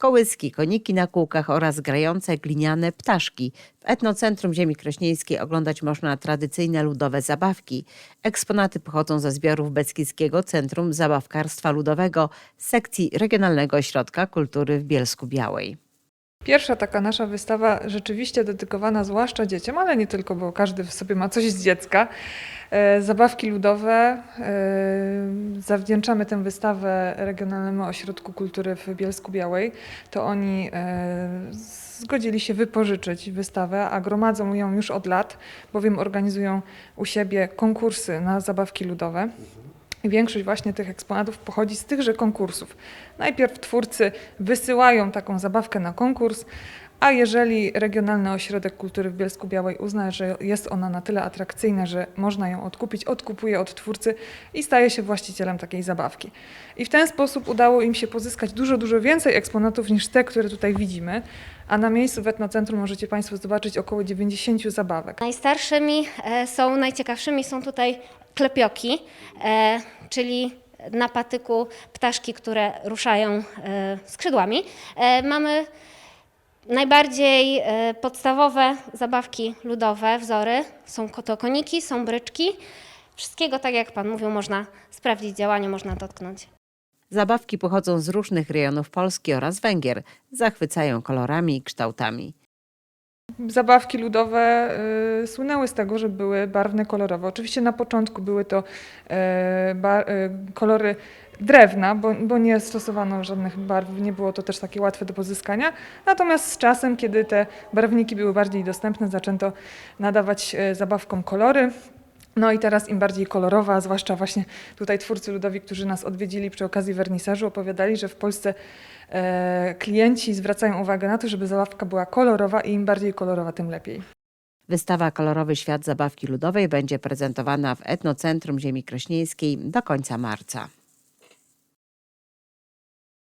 kołyski, koniki na kółkach oraz grające gliniane ptaszki. W Etnocentrum Ziemi Krośnieńskiej oglądać można tradycyjne ludowe zabawki. Eksponaty pochodzą ze zbiorów Beskidzkiego Centrum Zabawkarstwa Ludowego sekcji Regionalnego Ośrodka Kultury w Bielsku Białej. Pierwsza taka nasza wystawa rzeczywiście dedykowana zwłaszcza dzieciom, ale nie tylko, bo każdy w sobie ma coś z dziecka. E, Zabawki ludowe. e, Zawdzięczamy tę wystawę Regionalnemu Ośrodku Kultury w Bielsku Białej. To oni e, zgodzili się wypożyczyć wystawę, a gromadzą ją już od lat, bowiem organizują u siebie konkursy na zabawki ludowe. Większość właśnie tych eksponatów pochodzi z tychże konkursów. Najpierw twórcy wysyłają taką zabawkę na konkurs, a jeżeli Regionalny Ośrodek Kultury w Bielsku Białej uzna, że jest ona na tyle atrakcyjna, że można ją odkupić, odkupuje od twórcy i staje się właścicielem takiej zabawki. I w ten sposób udało im się pozyskać dużo, dużo więcej eksponatów niż te, które tutaj widzimy, a na miejscu w Etnocentrum możecie Państwo zobaczyć około 90 zabawek. Najstarszymi e, są, najciekawszymi są tutaj klepioki, e, czyli na patyku ptaszki, które ruszają e, skrzydłami. Mamy najbardziej podstawowe zabawki ludowe, wzory. Są ko- to koniki, są bryczki. Wszystkiego, tak jak Pan mówił, można sprawdzić działanie, można dotknąć. Zabawki pochodzą z różnych rejonów Polski oraz Węgier. Zachwycają kolorami i kształtami. Zabawki ludowe y, słynęły z tego, że były barwne, kolorowe. Oczywiście na początku były to ba, e, kolory drewna, bo, bo nie stosowano żadnych barw, nie było to też takie łatwe do pozyskania. Natomiast z czasem, kiedy te barwniki były bardziej dostępne, zaczęto nadawać e, zabawkom kolory. No i teraz im bardziej kolorowa, zwłaszcza właśnie tutaj twórcy ludowi, którzy nas odwiedzili przy okazji wernisażu, opowiadali, że w Polsce e, klienci zwracają uwagę na to, żeby zabawka była kolorowa i im bardziej kolorowa, tym lepiej. Wystawa Kolorowy Świat Zabawki Ludowej będzie prezentowana w Etnocentrum Ziemi Krośnieńskiej do końca marca.